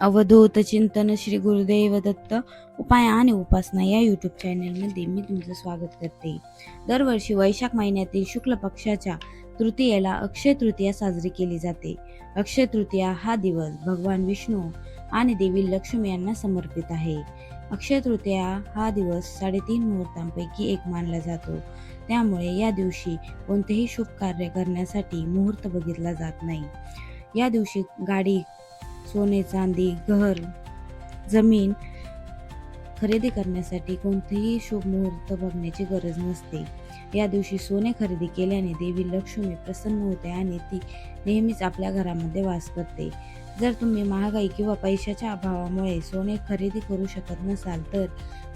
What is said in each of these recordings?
अवधूत चिंतन श्री गुरुदेव दत्त उपाय आणि उपासना या यूट्यूब चॅनलमध्ये मी तुमचं स्वागत करते. दरवर्षी वैशाख महिन्यातील शुक्ल पक्षाच्या तृतीयेला अक्षय तृतीया साजरी केली जाते. अक्षय तृतीया हा दिवस भगवान विष्णू आणि देवी लक्ष्मी यांना समर्पित आहे. अक्षय तृतीया हा दिवस साडेतीन मुहूर्तांपैकी एक मानला जातो. त्यामुळे या दिवशी कोणतेही शुभ कार्य करण्यासाठी मुहूर्त बघितला जात नाही. या दिवशी गाडी सोने चांदी घर जमीन खरेदी करण्यासाठी कोणतेही शुभ मुहूर्त बघण्याची गरज नसते. या दिवशी सोने खरेदी केल्याने देवी लक्ष्मी प्रसन्न होते आणि ती नेहमीच आपल्या घरामध्ये वास करते. जर तुम्ही महागाई किंवा पैशाच्या अभावामुळे सोने खरेदी करू शकत नसाल तर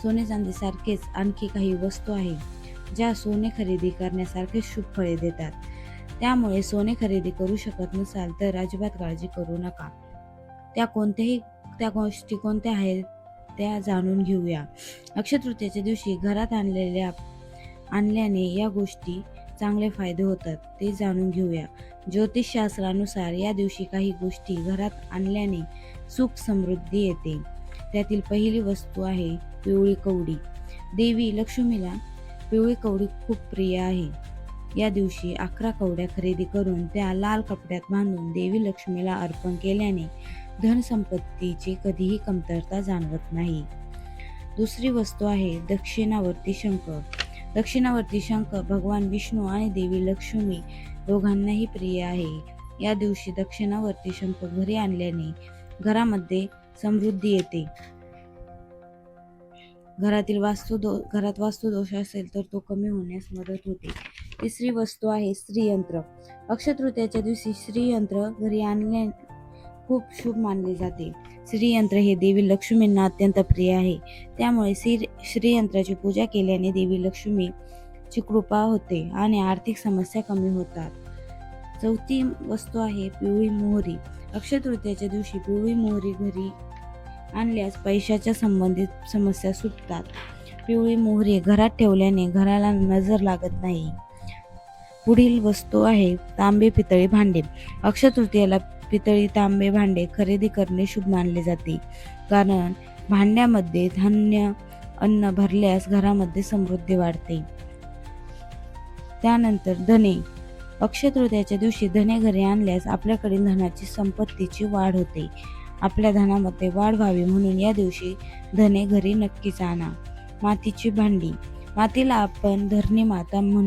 सोने चांदीसारखेच आणखी काही वस्तू आहे ज्या सोने खरेदी करण्यासारखे शुभ फळे देतात. त्यामुळे सोने खरेदी करू शकत नसाल तर अजिबात काळजी करू नका. त्या कोणत्याही त्या गोष्टी कोणत्या आहेत त्या जाणून घेऊया. अक्षतृतीयेच्या दिवशी घरात आणलेल्या आणल्याने या गोष्टी चांगले फायदे होतात ते जाणून घेऊया. ज्योतिषशास्त्रानुसार या दिवशी काही गोष्टी घरात आणल्याने सुख समृद्धी येते. त्यातील पहिली वस्तू आहे पिवळी कवडी. देवी लक्ष्मीला पिवळी कवडी खूप प्रिय आहे. या दिवशी अकरा कवड्या खरेदी करून त्या लाल कपड्यात बांधून देवी लक्ष्मीला अर्पण केल्याने धनसंपत्तीची कधीही कमतरता जाणवत नाही. दुसरी वस्तू आहे दक्षिणावर्ती शंख. दक्षिणावर्ती शंख भगवान विष्णू आणि देवी लक्ष्मी दोघांनाही प्रिय आहे. या दिवशी दक्षिणावर्ती शंख घरी आणल्याने घरामध्ये समृद्धी येते. घरातील वास्तू दो घरात वास्तुदोष असेल तर तो कमी होण्यास मदत होते. तिसरी वस्तू आहे स्त्रीयंत्र. अक्षतृतीयाच्या दिवशी श्रीयंत्र घरी आणल्या खूप शुभ मानले जाते. श्रीयंत्र हे देवी लक्ष्मींना अत्यंत प्रिय आहे. त्यामुळे श्री श्रीयंत्राची पूजा केल्याने देवी लक्ष्मीची कृपा होते आणि आर्थिक समस्या कमी होतात. चौथी वस्तू आहे पिवळी मोहरी. अक्षय तृतीयाच्या दिवशी पिवळी मोहरी घरी आणल्यास पैशाच्या संबंधित समस्या सुटतात. पिवळी मोहरी घरात ठेवल्याने घराला नजर लागत नाही. पुढील वस्तू आहे तांबे पितळी भांडे. अक्षय तृतीयाला पितळी तांबे भांडे खरेदी करणे शुभ मानले जाते. कारण भांड्यामध्ये धान्य अन्न भरल्यास घरामध्ये समृद्धी वाढते. त्यानंतर धने. अक्षय तृतीयाच्या दिवशी धने घरी आणल्यास आपल्याकडील धनाची संपत्तीची वाढ होते. आपल्या धनामध्ये वाढ व्हावी म्हणून या दिवशी धने घरी नक्कीच आणा. मातीची भांडी. मातीला आपण धरणी माता म्हण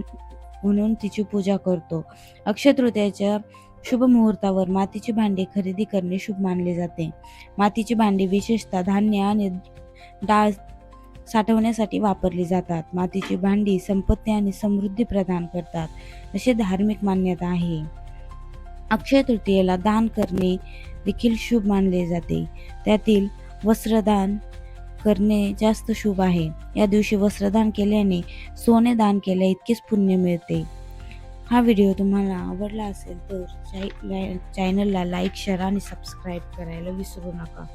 म्हणून तिची पूजा करतो. अक्षयतृतीयाच्या शुभ मुहूर्तावर मातीची भांडी खरेदी करणे शुभ मानले जाते. मातीची भांडी विशेषतः धान्य आणि डाळ साठवण्यासाठी वापरली जातात. मातीची भांडी संपत्ती आणि समृद्धी प्रदान करतात असे धार्मिक मान्यता आहे. अक्षय तृतीयेला दान करणे देखील शुभ मानले जाते. त्यातील वस्त्रदान करणे जास्त शुभ आहे. या दिवशी वस्त्रदान केल्याने सोने दान केल्या इतकेच पुण्य मिळते. हा व्हिडिओ तुम्हाला आवडला असेल तर चॅनलला लाईक शेअर आणि सबस्क्राईब करायला विसरू नका.